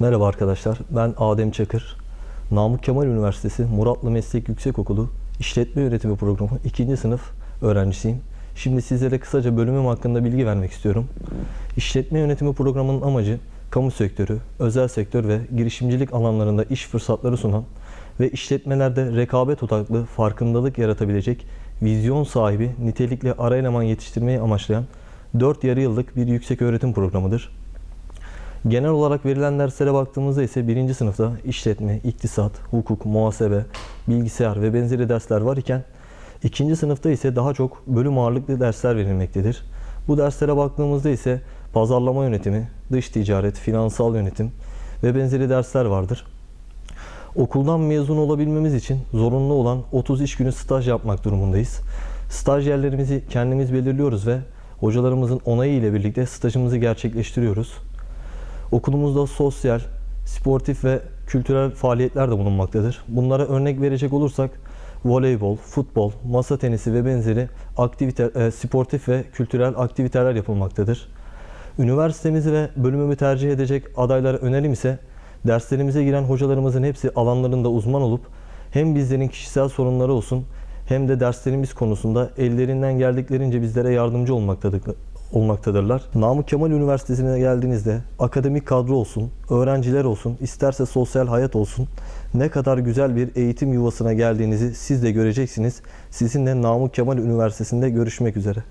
Merhaba arkadaşlar, ben Adem Çakır. Namık Kemal Üniversitesi Muratlı Meslek Yüksekokulu İşletme Yönetimi Programı 2. sınıf öğrencisiyim. Şimdi sizlere kısaca bölümüm hakkında bilgi vermek istiyorum. İşletme Yönetimi Programı'nın amacı kamu sektörü, özel sektör ve girişimcilik alanlarında iş fırsatları sunan ve işletmelerde rekabet odaklı farkındalık yaratabilecek vizyon sahibi nitelikli ara eleman yetiştirmeyi amaçlayan 4 yarı yıllık bir yüksek öğretim programıdır. Genel olarak verilen derslere baktığımızda ise birinci sınıfta işletme, iktisat, hukuk, muhasebe, bilgisayar ve benzeri dersler var iken ikinci sınıfta ise daha çok bölüm ağırlıklı dersler verilmektedir. Bu derslere baktığımızda ise pazarlama yönetimi, dış ticaret, finansal yönetim ve benzeri dersler vardır. Okuldan mezun olabilmemiz için zorunlu olan 30 iş günü staj yapmak durumundayız. Staj yerlerimizi kendimiz belirliyoruz ve hocalarımızın onayı ile birlikte stajımızı gerçekleştiriyoruz. Okulumuzda sosyal, sportif ve kültürel faaliyetler de bulunmaktadır. Bunlara örnek verecek olursak voleybol, futbol, masa tenisi ve benzeri aktivite, e, sportif ve kültürel aktiviteler yapılmaktadır. Üniversitemizi ve bölümümü tercih edecek adaylara önerim ise derslerimize giren hocalarımızın hepsi alanlarında uzman olup hem bizlerin kişisel sorunları olsun hem de derslerimiz konusunda ellerinden geldiklerince bizlere yardımcı olmaktadır, olmaktadırlar. Namık Kemal Üniversitesi'ne geldiğinizde akademik kadro olsun, öğrenciler olsun, isterse sosyal hayat olsun ne kadar güzel bir eğitim yuvasına geldiğinizi siz de göreceksiniz. Sizinle Namık Kemal Üniversitesi'nde görüşmek üzere.